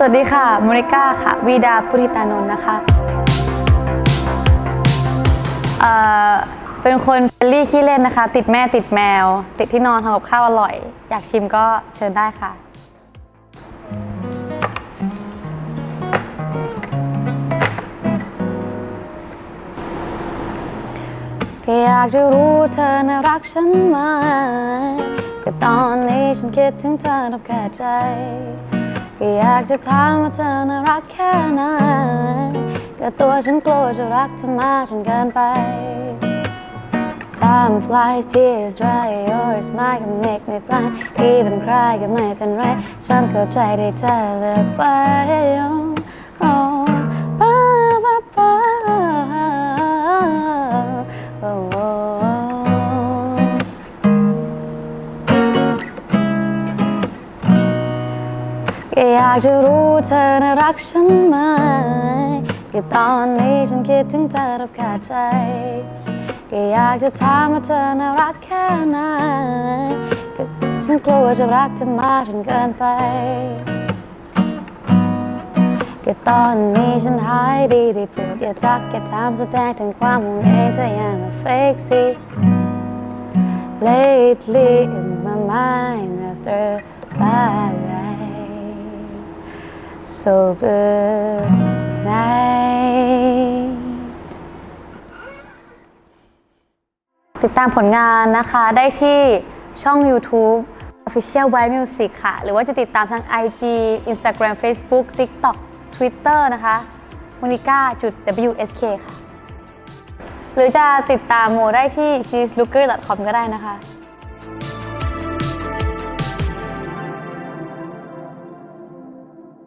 สวัสดีค่ะโมนิก้าค่ะ วีดาพุทธิตานนท์นะคะเอ่อเป็นคนเฟรลี่ขี้เล่นนะคะ ติดแม่ติดแมว ติดที่นอนทำกับข้าวอร่อย อยากชิมก็เชิญได้ค่ะก็อยากจะรู้เธอน่ารักฉันไหมก็ตอนนี้ฉันคิดถึงเธอนับแค่ใจ ก็อยากจะถามว่าเธอน่ารักแค่ไหนแต่ตัวฉันกลัวจะรักเธอมากจนเกินไป Time flies, tears dry, your smile can make me blind Even cry ก็ไม่เป็นไร ฉันเข้าใจที่เธอเลือกไป Oh, oh, อยากจะรู้เธอน่ารักฉันไหมก็ตอนนี้ฉันคิดถึงเธอแทบขาดใจ ก็อยากจะถามว่าเธอน่ารักแค่ไหนก็ฉันกลัวจะรักเธอมากจนเกินไปก็ตอนนี้ฉันหายดีได้โปรดอย่าทักอย่าถามแสดงถึงความห่วงใยเธออย่ามา fake see lately in my mind after bye so good night ติดตามผลงานนะคะได้ที่ช่อง YouTube Official White Music ค่ะ หรือว่าจะติดตามทาง IG Instagram Facebook TikTok Twitter นะคะม o นิก้าจุด WSK ค่ะ หรือจะติดตามโมได้ที่ cheeselooker.com ก็ได้นะคะ